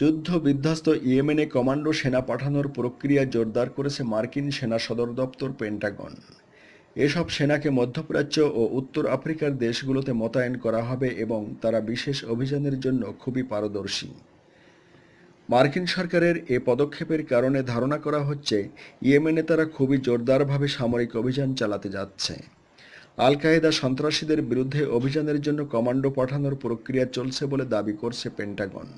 যুদ্ধ বিধ্বস্ত ইয়েমেনে কমান্ডো সেনা পাঠানোর প্রক্রিয়া জোরদার করেছে মার্কিন সেনা সদর দপ্তর পেন্টাগন। এসব সেনাকে মধ্যপ্রাচ্য ও উত্তর আফ্রিকার দেশগুলোতে মোতায়েন করা হবে এবং তারা বিশেষ অভিযানের জন্য খুবই পারদর্শী। মার্কিন সরকারের এ পদক্ষেপের কারণে ধারণা করা হচ্ছে, ইয়েমেনে তারা খুবই জোরদারভাবে সামরিক অভিযান চালাতে যাচ্ছে। আল কায়েদা সন্ত্রাসীদের বিরুদ্ধে অভিযানের জন্য কমান্ডো পাঠানোর প্রক্রিয়া চলছে বলে দাবি করছে পেন্টাগন।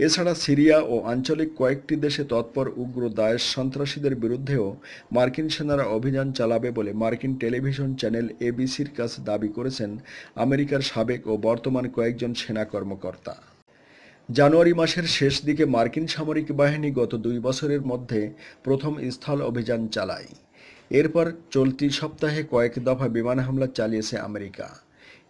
এছাড়া সিরিয়া ও আঞ্চলিক কয়েকটি দেশে তৎপর উগ্র দায়েশ সন্ত্রাসীদের বিরুদ্ধেও মার্কিন সেনারা অভিযান চালাবে বলে মার্কিন টেলিভিশন চ্যানেল এবিসির কাছে দাবি করেছেন আমেরিকার সাবেক ও বর্তমান কয়েকজন সেনা কর্মকর্তা। জানুয়ারি মাসের শেষ দিকে মার্কিন সামরিক বাহিনী গত দুই বছরের মধ্যে প্রথম স্থল অভিযান চালায়। এরপর চলতি সপ্তাহে কয়েক দফা বিমান হামলা চালিয়েছে আমেরিকা।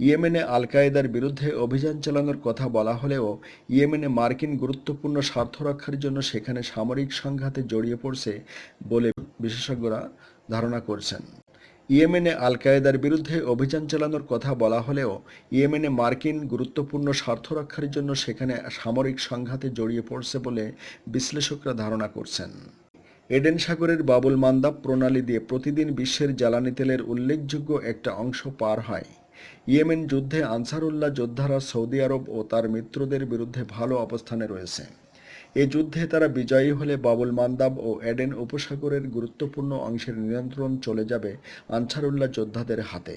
ইয়েমেনে আল কায়েদার বিরুদ্ধে অভিযান চালানোর কথা বলা হলেও ইয়েমেনে মার্কিন গুরুত্বপূর্ণ স্বার্থ রক্ষার জন্য সেখানে সামরিক সংঘাতে জড়িয়ে পড়ছে বলে বিশেষজ্ঞরা ধারণা করছেন। ইয়েমেনে আল কায়েদার বিরুদ্ধে অভিযান চালানোর কথা বলা হলেও ইয়েমেনে মার্কিন গুরুত্বপূর্ণ স্বার্থ রক্ষার জন্য সেখানে সামরিক সংঘাতে জড়িয়ে পড়ছে বলে বিশ্লেষকরা ধারণা করছেন। এডেন সাগরের বাবুল মান্দাব প্রণালী দিয়ে প্রতিদিন বিশ্বের জ্বালানি তেলের উল্লেখযোগ্য একটা অংশ পার হয়। ইয়েমেন যুদ্ধে আনসারুল্লাহ যোদ্ধারা সৌদি আরব ও তার মিত্রদের বিরুদ্ধে ভালো অবস্থানে রয়েছে। এ যুদ্ধে তারা বিজয়ী হলে বাবুল মান্দাব ও এডেন উপসাগরের গুরুত্বপূর্ণ অংশের নিয়ন্ত্রণ চলে যাবে আনসারুল্লাহ যোদ্ধাদের হাতে।